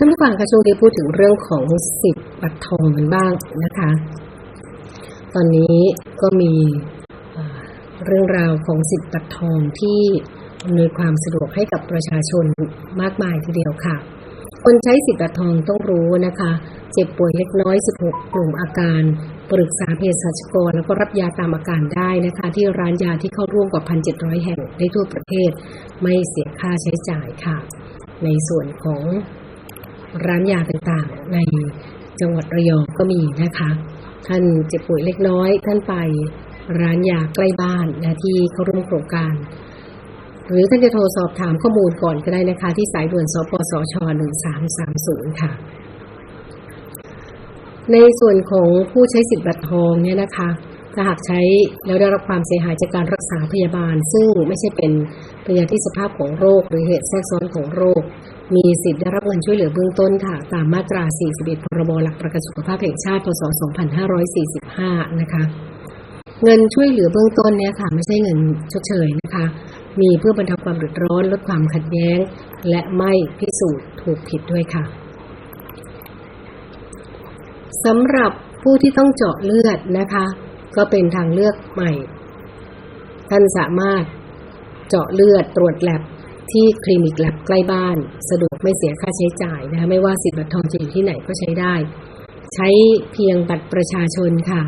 ท่านผู้ฟังคะช่วงนี้พูดถึงเรื่องของสิทธิ์บัตรทองกันบ้างนะคะ ตอนนี้ก็มีเรื่องราวของสิทธิ์บัตรทองที่อำนวยความสะดวกให้กับประชาชนมากมายทีเดียวค่ะ คนใช้สิทธิ์บัตรทองต้องรู้นะคะ เจ็บป่วยเล็กน้อย 16 กลุ่มอาการ ปรึกษาเภสัชกร แล้วก็รับยาตามอาการได้นะคะ ที่ร้านยาที่เข้าร่วมกว่า 1,700 แห่งได้ทั่วประเทศ ไม่เสียค่าใช้จ่ายค่ะ ในส่วนของ ร้านยาต่างๆ ในจังหวัดระยองก็มีนะคะ ท่านเจ็บป่วยเล็กน้อย ท่านไปร้านยาใกล้บ้านนะที่เข้าร่วมโครงการ หรือท่านจะโทรสอบถามข้อมูลก่อนก็ได้นะคะ ที่สายด่วนสปสช 1330 ค่ะ ในส่วนของผู้ใช้สิทธิ์บัตรทองเนี่ยนะคะ ถ้าหากใช้แล้วได้รับความเสียหายจากการรักษาพยาบาล ซึ่งไม่ใช่เป็นพยาธิสภาพของโรค หรือเหตุแทรกซ้อนของโรค มีสิทธิ์ได้รับเงินช่วยเหลือเบื้องต้นค่ะ ตามมาตรา 41 พรบหลักประกันสุขภาพแห่งชาติ พศ 2545 นะคะ เงินช่วยเหลือเบื้องต้นเนี่ยค่ะ ไม่ใช่เงินชดเชยนะคะ มีเพื่อบรรเทาความเดือดร้อนลดความขัดแย้ง และไม่พิสูจน์ถูกผิดด้วยค่ะสำหรับผู้ที่ต้องเจาะเลือดนะคะ ก็เป็นทางเลือกใหม่ ท่านสามารถเจาะเลือดตรวจแลบที่คลินิกแลบใกล้บ้าน สะดวกไม่เสียค่าใช้จ่ายนะคะไม่ว่าสิทธิ์บัตรทองจะอยู่ที่ไหนก็ใช้ได้ ใช้เพียงบัตรประชาชนค่ะ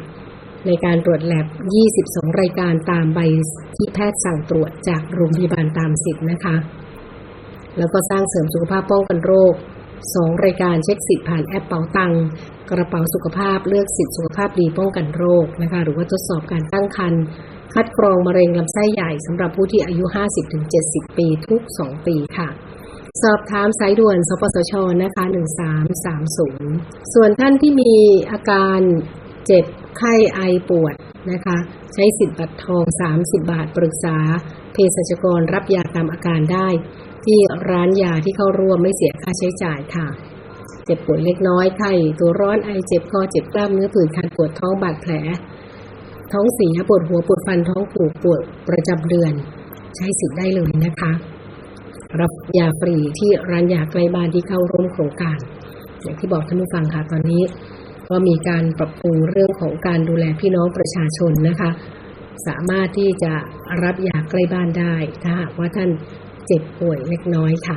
ในการตรวจแลบ 22 รายการตามใบที่แพทย์สั่งตรวจจากโรงพยาบาลตามสิทธิ์นะคะ แล้วก็สร้างเสริมสุขภาพป้องกันโรค 2 รายการเช็คสิทธิ์ผ่านแอปเป๋าตังกระเป๋าสุขภาพเลือกสิทธิสุขภาพดีป้องกันโรคนะคะหรือว่าทดสอบการตั้งครรภ์คัดกรองมะเร็งลำไส้ใหญ่สำหรับผู้ที่อายุ 50-70 ปีทุก 2 ปีค่ะ สอบถามสายด่วน สปสช นะคะ 1330 ส่วนท่านที่มีอาการเจ็บไข้ไอปวดนะคะ ใช้สิทธิ์บัตรทอง 30 บาทปรึกษาเภสัชกรรับยาตามอาการได้ ที่ร้านยาที่เข้าร่วมไม่เสียค่าใช้จ่ายค่ะ เจ็บป่วยเล็กน้อยไข้ตัวร้อนไอเจ็บคอเจ็บกล้ามเนื้อผื่นคันปวดท้องบาดแผล ท้องเสียปวดหัวปวดฟันท้องผูกปวดประจำเดือน ใช้สิทธิ์ได้เลยนะคะ รับยาฟรีที่ร้านยาใกล้บ้านที่เข้าร่วมโครงการอย่างที่บอกท่านผู้ฟังค่ะตอนนี้ ก็มีการปรับปรุงเรื่องของการดูแลพี่น้องประชาชนนะคะ สามารถที่จะรับยาใกล้บ้านได้ ถ้าหากว่าท่านเจ็บป่วยเล็กน้อยค่ะ